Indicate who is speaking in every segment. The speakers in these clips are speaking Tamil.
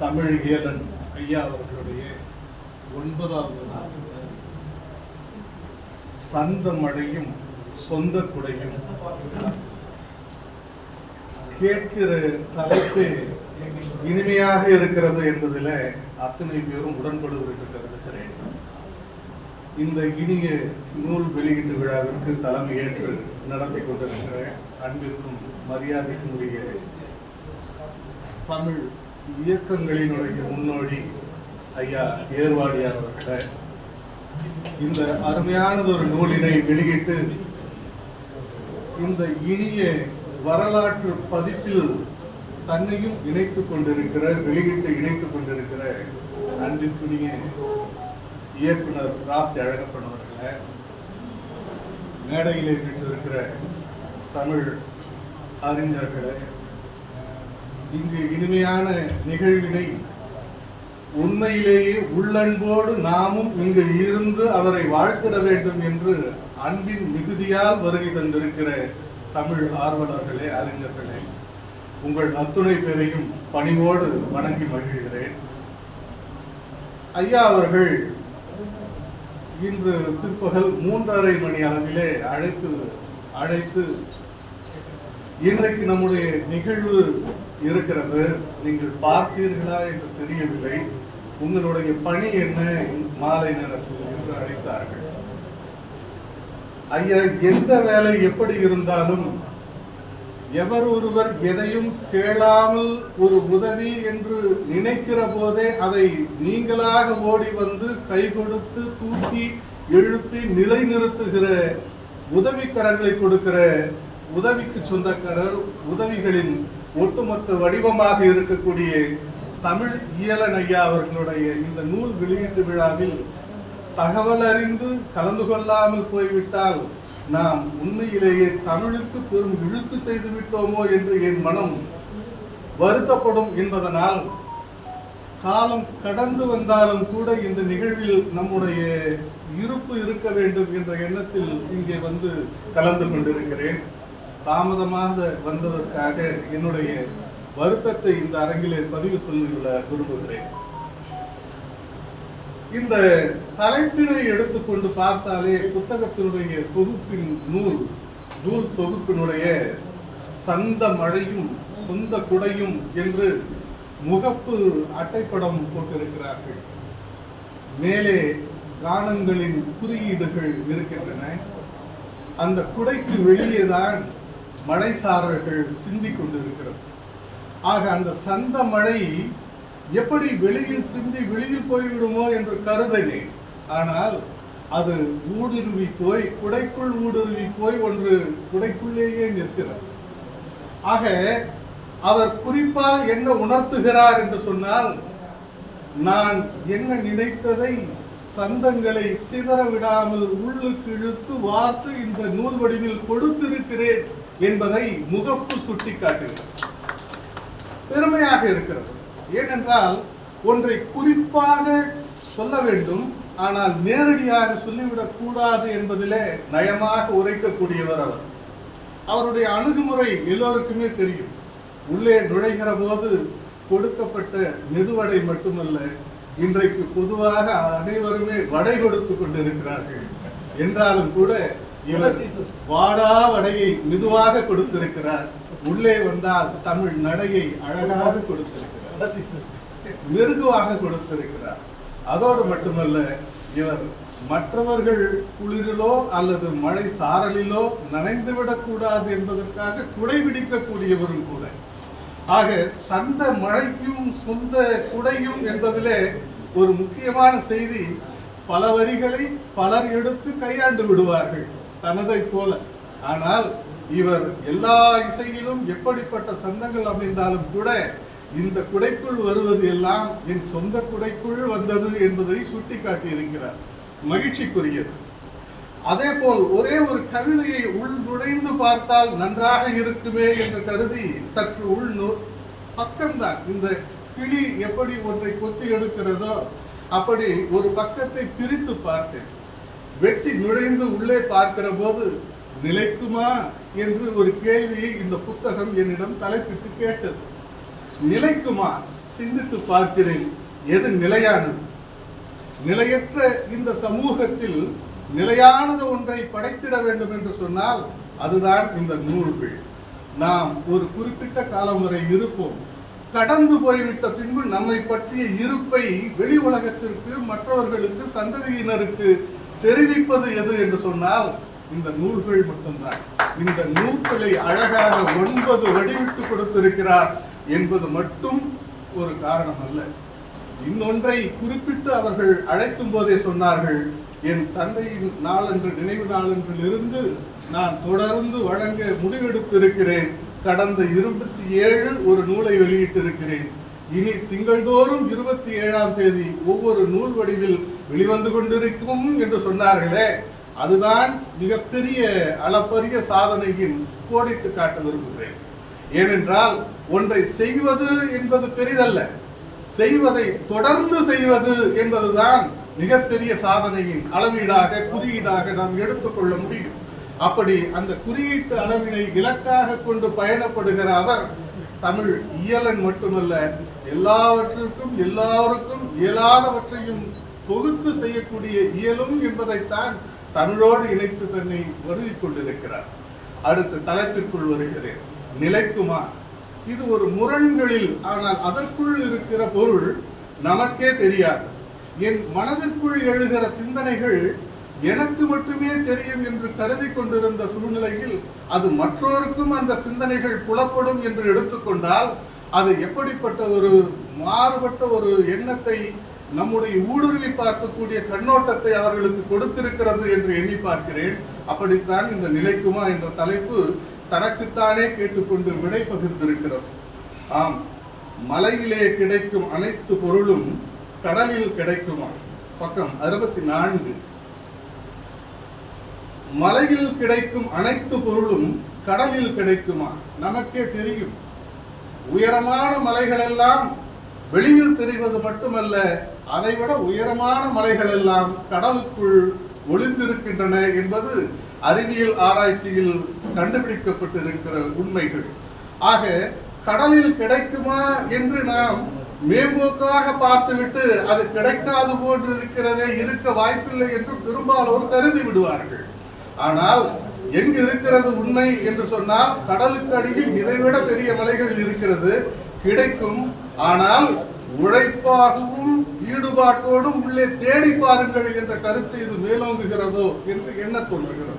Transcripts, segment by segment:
Speaker 1: தமிழ் ஏலன் ஐயா அவர்களுடைய ஒன்பதாவது நாள். சந்த மழையும் சொந்த குடையும். கேட்கிற தலைப்பு இனிமையாக இருக்கிறது என்பதில் அத்தனை பேரும் உடன்படுவதற்கு கருதுகிறேன். இந்த இனிய நூல் வெளியீட்டு விழாவிற்கு தலைமை ஏற்று நடத்தி கொண்டிருக்கிற அன்பிற்கும் மரியாதைக்குரிய உரிய தமிழ் இயக்கங்களினுடைய முன்னோடி ஐயா ஏர்வாடியார் அவர்கள இந்த அருமையானது ஒரு நூலினை வெளியிட்டு இந்த இனிய வரலாற்று பதிப்பில் தன்னையும் இணைத்துக் கொண்டிருக்கிற வெளியிட்டு இணைத்துக் கொண்டிருக்கிற அன்பிற்குரிய இயக்குனர் ராசி அழகப்பன் அவர்களை மேடையிலே வீற்றிருக்கிற தமிழ் அறிஞர்களே இங்கு இனிமையான நிகழ்வினை உண்மையிலேயே உள்ளன்போடு நாமும் இங்கு இருந்து அவரை வாழ்த்திட வேண்டும் என்று அன்பின் மிகுதியால் வருகை தந்திருக்கிற தமிழ் ஆர்வலர்களே அறிஞர்களே உங்கள் அத்துணை பேரையும் பணிவோடு வணங்கி மகிழ்கிறேன். ஐயா அவர்கள் இன்று பிற்பகல் மூன்றரை மணி அளவிலே அழைப்பு அழைத்து இன்றைக்கு நம்முடைய நிகழ்வு இருக்கிறது. நீங்கள் பார்த்தீர்களா என்று தெரியவில்லை. உங்களுடைய பணி என்ன மாலை நேரத்தில் என்று அழைத்தார்கள். ஐயா எந்த வேலை எப்படி இருந்தாலும் எவர் ஒருவர் எதையும் கேளாமல் ஒரு உதவி என்று நினைக்கிற போதே அதை நீங்களாக ஓடி வந்து கை கொடுத்து தூக்கி எழுப்பி நிலைநிறுத்துகிற உதவிக்கரங்களை கொடுக்கிற உதவிக்கு சொந்தக்காரர் உதவிகளின் ஒட்டுமொத்த வடிவமாக இருக்கக்கூடிய தமிழ் இயலன் ஐயா அவர்களுடைய இந்த நூல் வெளியீட்டு விழாவில் தகவல் அறிந்து கலந்து கொள்ளாமல் போய்விட்டால் நாம் உண்மையிலேயே தமிழுக்கு பெரும் இழுக்கு செய்து விட்டோமோ என்று என் மனம் வருத்தப்படும் என்பதனால் காலம் கடந்து வந்தாலும் கூட இந்த நிகழ்வில் நம்முடைய இருப்பு இருக்க வேண்டும் என்ற எண்ணத்தில் இங்கே வந்து கலந்து கொண்டிருக்கிறேன். தாமதமாக வந்ததற்காக என்னுடைய வருத்தத்தை இந்த அரங்கிலே பதிவு சொல்ல விரும்புகிறேன். இந்த தலைப்பினை எடுத்துக்கொண்டு பார்த்தாலே புத்தகத்தினுடைய தொகுப்பின் நூல் நூல் தொகுப்பினுடைய சந்த மழையும் சொந்த குடையும் என்று முகப்பு அட்டைப்படம் போட்டிருக்கிறார்கள். மேலே கானங்களின் குறியீடுகள் இருக்கின்றன. அந்த குடைக்கு வெளியேதான் மழை சிந்திக் கொண்டிருக்கிறது. ஆக அந்த சந்த மழை எப்படி வெளியில் சிந்தி வெளியில் போய்விடுமோ என்று கருதினேன். ஆனால் அது ஊடுருவி போய் குடைக்குள் ஊடுருவி போய் ஒன்று குடைக்குள்ளேயே நிற்கிறது. ஆக அவர் குறிப்பாக என்ன உணர்த்துகிறார் என்று சொன்னால் நான் என்ன நினைத்ததை சந்தங்களை சிதற விடாமல் உள்ளுக்கு இழுத்து வார்த்து இந்த நூல் வடிவில் கொடுத்திருக்கிறேன் என்பதை முகப்பு சுட்டிக்காட்டுகிறது. பெருமையாக இருக்கிறது. ஏனென்றால் ஒன்றை குறிப்பாக சொல்ல வேண்டும் ஆனால் நேரடியாக சொல்லிவிடக் கூடாது என்பதிலே நயமாக உரைக்கக்கூடியவர் அவர். அவருடைய அணுகுமுறை எல்லோருக்குமே தெரியும். உள்ளே நுழைகிற போது கொடுக்கப்பட்ட மெதுவடை மட்டுமல்ல இன்றைக்கு பொதுவாக அனைவருமே வடை கொடுத்து கொண்டிருக்கிறார்கள். என்றாலும் கூட வாடா வடையை மெதுவாக கொடுத்திருக்கிறார். உள்ளே வந்தால் தமிழ் நடையை அழகாக கொடுத்திருக்கிறார். மிருதுவாக கொடுத்திருக்கிறார். அதோடு மட்டுமல்ல இவர் மற்றவர்கள் குளிரிலோ அல்லது மழை சாரலிலோ நனைந்துவிடக் கூடாது என்பதற்காக குடை பிடிக்கக்கூடியவரும் கூட. ஆக சந்த மழைக்கும் சொந்த குடையும் என்பதிலே ஒரு முக்கியமான செய்தி பல வரிகளை பலர் எடுத்து கையாண்டு விடுவார்கள் தனதை போல. ஆனால் இவர் எல்லா இசையிலும் எப்படிப்பட்ட சந்தங்கள் அமைந்தாலும் கூட இந்த குடைக்குள் வருவது எல்லாம் என் சொந்த குடைக்குள் வந்தது என்பதை சுட்டிக்காட்டி இருக்கிறார் மகிழ்ச்சிக்குரியது. அதே போல் ஒரே ஒரு கவிதையை உள் நுழைந்து பார்த்தால் நன்றாக இருக்குமே என்று கருதி சற்று உள் பக்கம்தான். இந்த கிளி எப்படி ஒன்றை கொத்தி எடுக்கிறதோ அப்படி ஒரு பக்கத்தை பிரித்து பார்த்தேன். வெட்டி நுழைந்து உள்ளே பார்க்கிற போது நிலைக்குமா என்று ஒரு கேள்வியை இந்த புத்தகம் என்னிடம் தலைப்பிட்டு கேட்டது. நிலைக்குமா சிந்தித்து பார்க்கிறேன் எது நிலையானது? நிலையற்ற இந்த சமூகத்தில் நிலையானது ஒன்றை படைத்திட வேண்டும் என்று சொன்னால் அதுதான் இந்த நூல்கள். நாம் ஒரு குறிப்பிட்ட காலம் வரை இருப்போம். கடந்து போய்விட்ட பின்பு நம்மை பற்றிய இருப்பை வெளி உலகத்திற்கு மற்றவர்களுக்கு சந்ததியினருக்கு தெரிவிப்பது எது என்று சொன்னால் இந்த நூல்கள் மட்டும்தான். இந்த நூல்களை அழகாக ஒன்பது வடிவிட்டு கொடுத்திருக்கிறார் என்பது மட்டும் ஒரு காரணம் அல்ல இன்னொன்றை குறிப்பிட்டு அவர்கள் அழைக்கும் போதே சொன்னார்கள் என் தந்தையின் நாளன்று நினைவு நாளன்றிலிருந்து நான் தொடர்ந்து வழங்க முடிவெடுத்திருக்கிறேன். கடந்த இருபத்தி ஏழு ஒரு நூலை வெளியிட்டிருக்கிறேன். இனி திங்கள்தோறும் இருபத்தி ஏழாம் தேதி ஒவ்வொரு நூல் வடிவில் வெளிவந்து கொண்டிருக்கும் என்று சொன்னார்களே. அதுதான் மிகப்பெரிய அளப்பரிய சாதனையின் கோடிட்டு காட்ட விரும்புகிறேன். ஏனென்றால் ஒன்றை செய்வது என்பது பெரிதல்ல. செய்வதை தொடர்ந்து செய்வது என்பதுதான் மிகப்பெரிய சாதனையின் அளவீடாக குறியீடாக நாம் எடுத்துக்கொள்ள முடியும். அப்படி அந்த குறியீட்டு அளவினை இலக்காக கொண்டு பயணப்படுகிற அவர் தமிழ் இயலன் மட்டுமல்ல எல்லாவற்றிற்கும் எல்லாருக்கும் இயலாதவற்றையும் தொகுத்து செய்யக்கூடிய இயலும் என்பதைத்தான் தமிழோடு இணைத்து தன்னை வருகிக் கொண்டிருக்கிறார். அடுத்து தலைப்பிற்குள் வருகிறேன். நிலைக்குமா இது ஒரு முரண்களில் ஆனால் அதற்குள் இருக்கிற பொருள் நமக்கே தெரியாது. என் மனதிற்குள் எழுகிற சிந்தனைகள் எனக்கு மட்டுமே தெரியும் என்று கருதி கொண்டிருந்த சூழ்நிலையில் அது மற்றோருக்கும் அந்த சிந்தனைகள் புலப்படும் என்று எடுத்துக்கொண்டால் அது எப்படிப்பட்ட ஒரு மாறுபட்ட ஒரு எண்ணத்தை நம்முடைய ஊடுருவி பார்க்கக்கூடிய கண்ணோட்டத்தை அவர்களுக்கு கொடுத்திருக்கிறது என்று எண்ணி பார்க்கிறேன். அப்படித்தான் இந்த நிலைக்குமா என்ற தலைப்பு தனக்குத்தானே கேட்டுக்கொண்டு விடை பகிர்ந்திருக்கிறது ஆம் மலையிலே கிடைக்கும் அனைத்து பொருளும் கடலில் கிடைக்குமா? பக்கம் அறுபத்தி நான்கு மலையில் கிடைக்கும் அனைத்து பொருளும் கடலில் கிடைக்குமா? நமக்கே தெரியும். உயரமான மலைகள் எல்லாம் வெளியில் தெரிவது மட்டுமல்ல அதைவிட உயரமான மலைகள் எல்லாம் கடலுக்குள் ஒளிந்திருக்கின்றன என்பது அறிவியல் ஆராய்ச்சியில் கண்டுபிடிக்கப்பட்டிருக்கிற உண்மைகள். ஆக கடலில் கிடைக்குமா என்று நாம் மேம்போக்காக பார்த்துவிட்டு அது கிடைக்காது போன்று இருக்கிறதே இருக்க வாய்ப்பில்லை என்று பெரும்பாலோர் கருதி விடுவார்கள். ஆனால் எங்கு இருக்கிறது உண்மை என்று சொன்னால் கடலுக்கு அடியில் இதைவிட பெரிய மலைகள் இருக்கிறது கிடைக்கும். ஆனால் உழைப்பாகவும் ஈடுபாட்டோடும் உள்ளே தேடி பாருங்கள் என்ற கருத்து இது மேலோங்குகிறதோ என்று என்ன தோன்றுகிறது.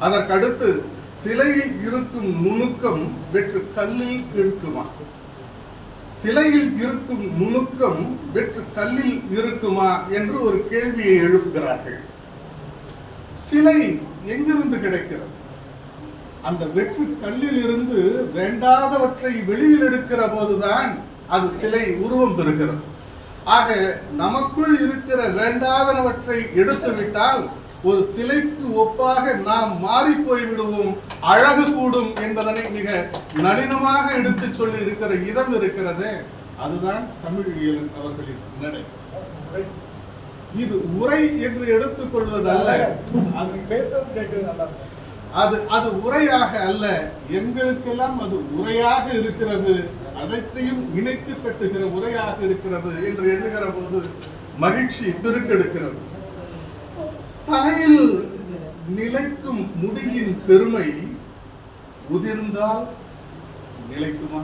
Speaker 1: அதற்கடுத்து சிலையில் இருக்கும் நுணுக்கம் வெற்று கல்லில் இருக்குமா? சிலையில் இருக்கும் நுணுக்கம் வெற்று கல்லில் இருக்குமா என்று ஒரு கேள்வியை எழுப்புகிறார்கள். சிலை எங்கிருந்து கிடைக்கிறது? அந்த வெற்று கல்லில் இருந்து வேண்டாதவற்றை வெளியில் எடுக்கிற போதுதான் அது சிலை உருவம் பெறுகிறது. ஆக நமக்குள் இருக்கிற வேண்டாதனவற்றை எடுத்து விட்டால் ஒரு சிலைக்கு ஒப்பாக நாம் மாறி போய் விடுவோம் அழகு கூடும் என்பதனை மிக நளினமாக எடுத்து சொல்லி இருக்கிற இதம் இருக்கிறதே அதுதான் தமிழியல் அவர்களின் நடை இது உரை என்று எடுத்துக்கொள்வது அல்ல
Speaker 2: கேட்கறது நல்லா இருக்கு
Speaker 1: அது அது உரையாக அல்ல எங்களுக்கெல்லாம் அது உரையாக இருக்கிறது அனைத்தையும் இணைத்து கட்டுகிற உரையாக இருக்கிறது என்று எண்ணுகிற போது மகிழ்ச்சி பெருக்கெடுக்கிறது. தலையில் நிலைக்கும் முடியின் பெருமை உதிர்ந்தால் நிலைக்குமா?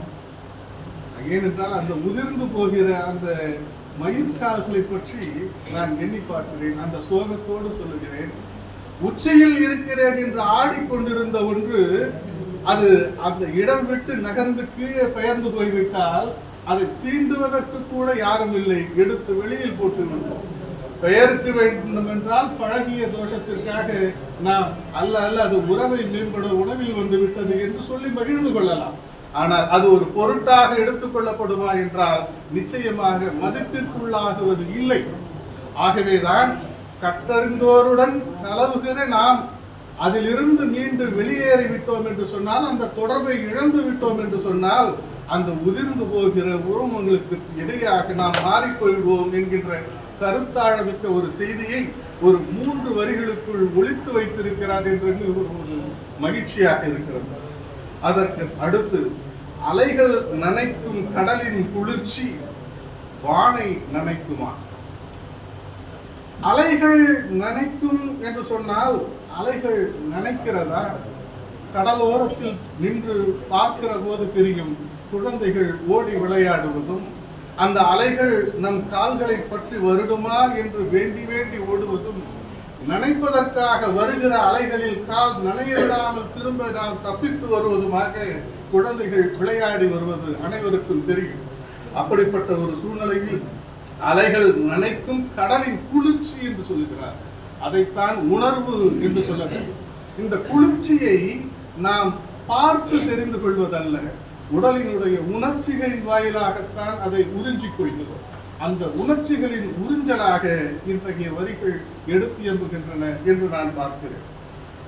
Speaker 1: ஏனென்றால் அந்த உதிர்ந்து போகிற அந்த மயிர்கால்களை பற்றி நான் எண்ணி பார்க்கிறேன் அந்த சோகத்தோடு சொல்லுகிறேன். உச்சியில் இருக்கிறேன் என்று ஆடிக்கொண்டிருந்த ஒன்று அது அந்த இடம் விட்டு நகர்ந்து கீழே பெயர்ந்து போய்விட்டால் அதை சீண்டுவதற்கு கூட யாரும் இல்லை எடுத்து வெளியில் போட்டு விடுவோம். பெயருக்கு வேண்டும் என்றால் பழகிய தோஷத்திற்காக நாம் அல்ல அல்ல அது உறவை மேம்பட உணவில் வந்து விட்டது என்று சொல்லி மகிழ்ந்து கொள்ளலாம். ஆனால் அது ஒரு பொருட்டாக எடுத்துக்கொள்ளப்படுமா என்றால் நிச்சயமாக மதிப்பிற்குள்ளாகுவது இல்லை. ஆகவேதான் கற்றறிந்தோருடன் நலவுகிற நாம் அதிலிருந்து மீண்டு வெளியேறி விட்டோம் என்று சொன்னால் அந்த தொடர்பை இழந்து விட்டோம் என்று சொன்னால் அந்த உதிர்ந்து போகிற உருவங்களுக்கு இடையாக நாம் மாறிக்கொள்வோம் என்கின்ற கருத்தாழமிக்க ஒரு செய்தியை ஒரு மூன்று வரிகளுக்குள் ஒழித்து வைத்திருக்கிறார் என்று ஒரு ஒரு மகிழ்ச்சியாக இருக்கிறது. அதற்கு அடுத்து அலைகள் நனைக்கும் கடலின் குளிர்ச்சி வானை நனைக்குமா? அலைகள் நனைக்கும் என்று சொன்னால் அலைகள் நனைக்கிறதா? கடலோரத்தில் நின்று பார்க்கிற போது தெரியும் குழந்தைகள் ஓடி விளையாடுவதும் அந்த அலைகள் நம் கால்களை பற்றி வருடுமா என்று வேண்டி வேண்டி ஓடுவதும் நனைப்பதற்காக வருகிற அலைகளில் கால் நனையிடாமல் திரும்ப நாம் தப்பித்து வருவதுமாக குழந்தைகள் விளையாடி வருவது அனைவருக்கும் தெரியும். அப்படிப்பட்ட ஒரு சூழ்நிலையில் அலைகள் நனைக்கும் கடலின் குளிர்ச்சி என்று சொல்லுகிறார் அதைத்தான் உணர்வு என்று சொல்ல வேண்டும். இந்த குளிர்ச்சியை நாம் பார்த்து தெரிந்து கொள்வதல்ல உடலினுடைய உணர்ச்சிகளின் வாயிலாகத்தான் அதை உறிஞ்சிக் கொள்கிறோம். அந்த உணர்ச்சிகளின் உறிஞ்சலாக இத்தகைய வரிகள் எடுத்து எம்புகின்றன என்று நான் பார்க்கிறேன்.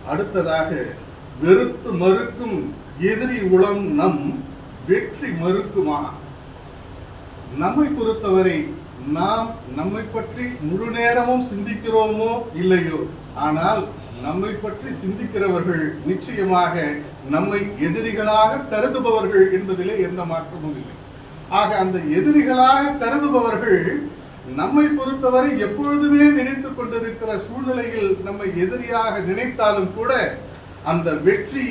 Speaker 1: அடுத்ததாக வெறுத்து மறுக்கும் எதிரி உளம் நம் வெற்றி மறுக்குமா? நம்மை பொறுத்தவரை நாம் நம்மை பற்றி முழு நேரமும் சிந்திக்கிறோமோ இல்லையோ? ஆனால் நம்மை பற்றி சிந்திக்கிறவர்கள் நிச்சயமாக நம்மை எதிரிகளாக கருதுபவர்கள் என்பதிலே எந்த மாற்றமும் இல்லை. ஆக அந்த எதிரிகளாக கருதுபவர்கள் நம்மை பொறுத்தவரை எப்பொழுதுமே நினைத்து கொண்டிருக்கிற சூழ்நிலையில் நம்மை எதிரியாக நினைத்தாலும் கூட அந்த வெற்றி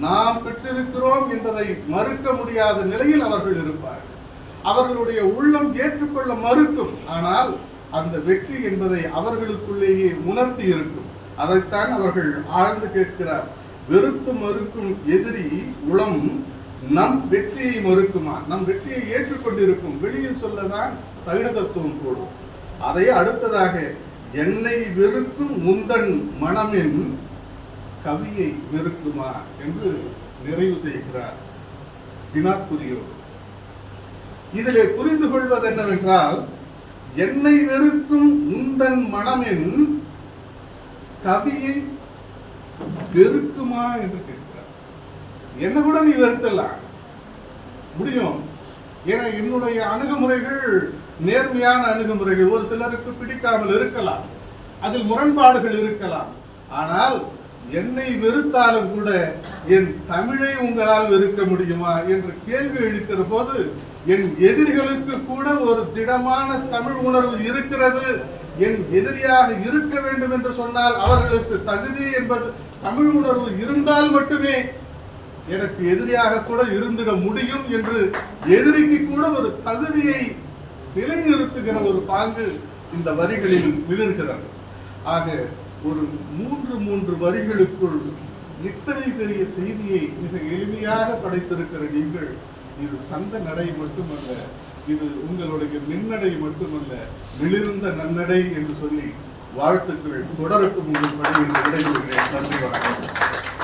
Speaker 1: நாம் பெற்றிருக்கிறோம் என்பதை மறுக்க முடியாத நிலையில் அவர்கள் இருப்பார்கள். அவர்களுடைய உள்ளம் ஏற்றுக்கொள்ள மறுக்கும். ஆனால் அந்த வெற்றி என்பதை அவர்களுக்குள்ளேயே உணர்த்தி இருக்கும். அதைத்தான் அவர்கள் ஆழ்ந்து கேட்கிறார். வெறுத்து மறுக்கும் எதிரி உளம் நம் வெற்றியை மறுக்குமா? நம் வெற்றியை ஏற்றுக்கொண்டிருக்கும். வெளியில் சொல்லதான் தகுட தத்துவம் போடும். அதை அடுத்ததாக என்னை வெறுக்கும் முந்தன் மனமின் கவியை வெறுக்குமா? என்று நிறைவு செய்கிறார் வினாக்குரியோடு இதிலே புரிந்து கொள்வது என்னவென்றால் என்னை வெறுக்கும் உந்தன் மனமின் கவியை வெறுக்குமா என்று கேட்கிறார். என்ன கூட நீ வெறுத்தலாம் முடியும். ஏன்னா என்னுடைய அணுகுமுறைகள் நேர்மையான அணுகுமுறைகள். ஒரு சிலருக்கு பிடிக்காமல் இருக்கலாம். அதில் முரண்பாடுகள் இருக்கலாம். ஆனால் என்னை வெறுத்தாலும் கூட என் தமிழை உங்களால் வெறுக்க முடியுமா? என்று கேள்வி எழுக்கிற போது என் எதிரிகளுக்கு கூட ஒரு திடமான தமிழ் உணர்வு இருக்கிறது. என் எதிரியாக இருக்க வேண்டும் என்று சொன்னால் அவர்களுக்கு தகுதி என்பது தமிழ் உணர்வு இருந்தால் மட்டுமே எனக்கு எதிரியாக கூட இருந்திட முடியும் என்று எதிரிக்கு கூட ஒரு தகுதியை நிலைநிறுத்துகிற ஒரு பாங்கு இந்த வரிகளில் மிளிர்கிறது ஆக ஒரு மூன்று மூன்று வரிகளுக்குள் இத்தனை பெரிய செய்தியை மிக எளிமையாக படைத்திருக்கிற நீங்கள் இது சந்த நடை மட்டுமல்ல இது உங்களுடைய மின்னடை மட்டுமல்ல விளிர்ந்த நன்னடை என்று சொல்லி வாழ்த்துக்கள் தொடருக்கும் உங்கள் பணியில் விடைபெறுகிறேன். நன்றி வணக்கம்.